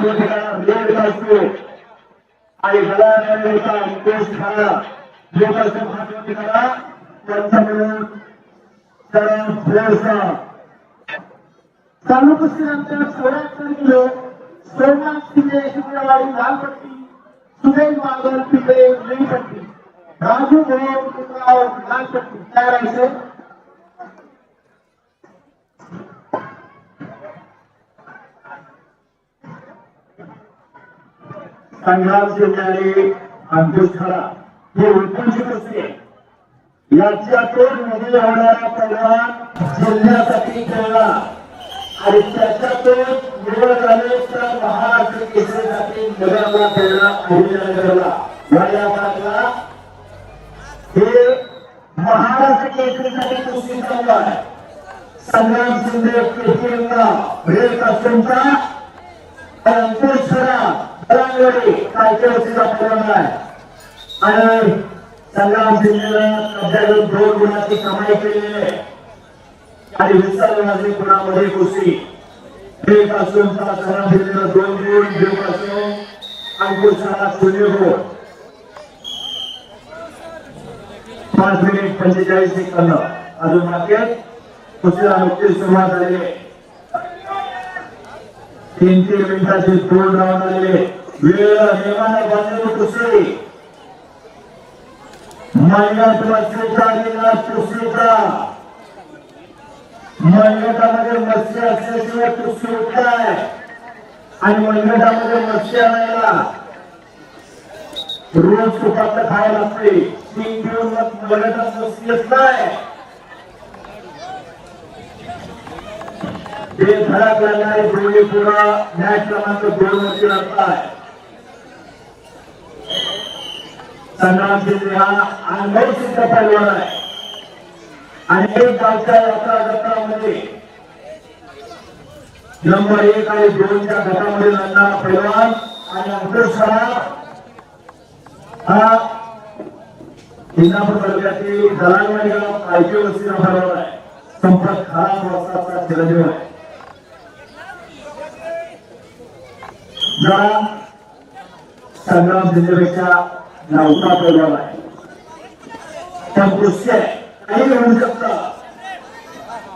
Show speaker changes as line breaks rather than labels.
महात्मा ठिकाणा असतो आणि गळाचा अंकुश खरा योगाचं महत्त्व ठिकाणा त्यांचा मिळून त्याला थोडसा
चालू कुस्तीनंतर चौऱ्याहत्तर किलो सोमनाथ शिंदे शुक्रवारी लालपट्टी सुरेश बागल पिंपळे निळी राजू भोर लालपट्टी तयार आहे सर
संग्राम अंकुश खरा हे उत्कृष्ट असते आहे याच्यातून मध्ये होणारा पैलवान जिल्ह्यासाठी खेळला आणि त्याच्यातून निवड झाले तर महाराष्ट्र केसरीसाठी नगरला खेळला अहिल्यानगरला वाया भागला हे महाराष्ट्र केसरीसाठी कुस्ती संघ आहे संग्राम शिंदे केसरींना भेट कास्टूमचा परंतु खरा बलांगडी कालच्या वर्षीचा पैलवान आहे आणि संग्राम शिंदेला कब्जाकडून दोन गुणाची कमाई केलेली आहे. आणि विस्तारवादी गुणामध्ये कुस्ती. एक असून संग्राम शिंदेला दोन गुण देव असून अंकुशाला शून्य गुण. पाच मिनिट पंचेचाळीस सेकंद. अजून मागे कुस्तीला नुकतीच सुरुवात झालेली आहे. तीन तीन मिनिटाची दोन राऊंड आलेले वेळ मनगटामध्ये मत्स्य असल्याशिवाय कृषी होत आणि मनगटामध्ये मत्स्य आणायला रोज तुपातलं खायला लागते तीन दिवस मनगटात मत्स्य ते घरात लागणारे दोन्ही पुन्हा मॅच क्रमांक दोन वरती लागताय संग्राम हा सिद्ध पैलवान आहे अनेक गावच्या यात्रा गटामध्ये नंबर एक आणि दोनच्या गटामध्ये लढणारा पैलवान आणि अंकुश सराफ हा इंदापूर तालुक्यातील दलालवाडी गाव कायचे वस्तीला पैलवान आहे. संपर्क खराब वस्ताचा चिरंजीव आहे. जरा संग्राम जिल्ह्यापेक्षा नौका पैलवान आहे पण कुस्ती आहे काही होऊ शकतं